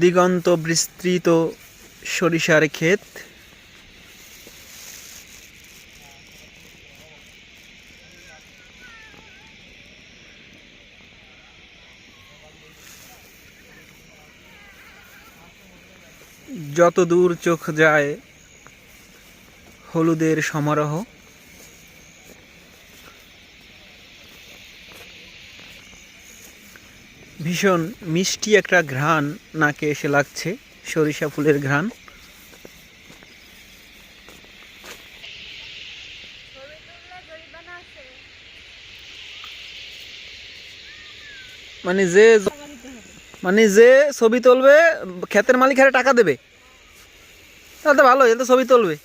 দিগন্ত বিস্তৃত সরিষার ক্ষেত। যত দূর চোখ যায় হলুদের সমারোহ ভীষণ মিষ্টি একটা ঘ্রাণ নাকে এসে লাগছে, সরিষা ফুলের ঘ্রাণ। মানে যে মানে যে ছবি তুলবে, ক্ষেতের মালিক হারে টাকা দেবে। তাহলে তো ভালো, এ তো ছবি তুলবে।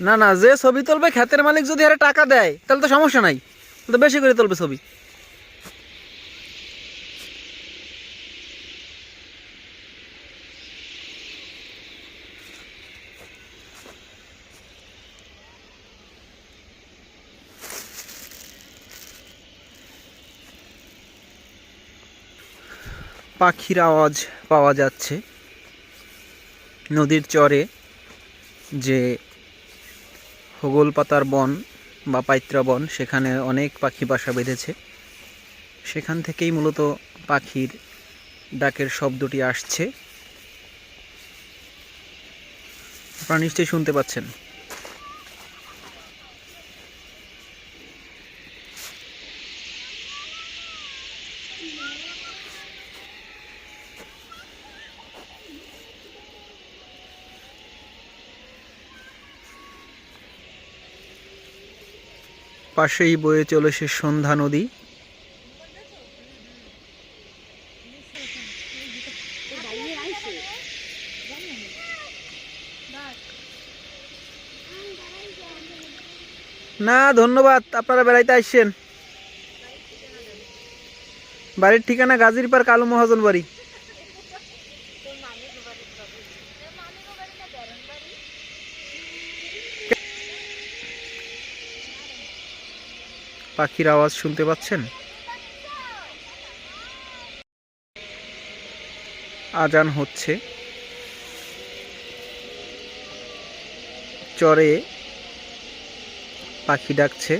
না না, যে ছবি তুলবে, ক্ষেতের মালিক যদি হারে টাকা দেয়, তাহলে তো সমস্যা নাই। তো বেশি করে তুলবে ছবি। পাখির আওয়াজ পাওয়া যাচ্ছে। নদীর চরে যে হোগল পাতার বন বা পাইত্রা বন, সেখানে অনেক পাখি বাসা বেঁধেছে। সেখান থেকেই মূলত পাখির ডাকের শব্দটি আসছে। আপনারা নিশ্চয়ই শুনতে পাচ্ছেন। পাশেই বয়ে চলেছে সন্ধ্যা নদী। না, ধন্যবাদ, আপনারা বেড়াইতে আসছেন। বাড়ির ঠিকানা গাজীরপার কালু মহাজন বাড়ি। পাখির আওয়াজ শুনতে পাচ্ছেন? আজান হচ্ছে। চরে পাখি ডাকছে।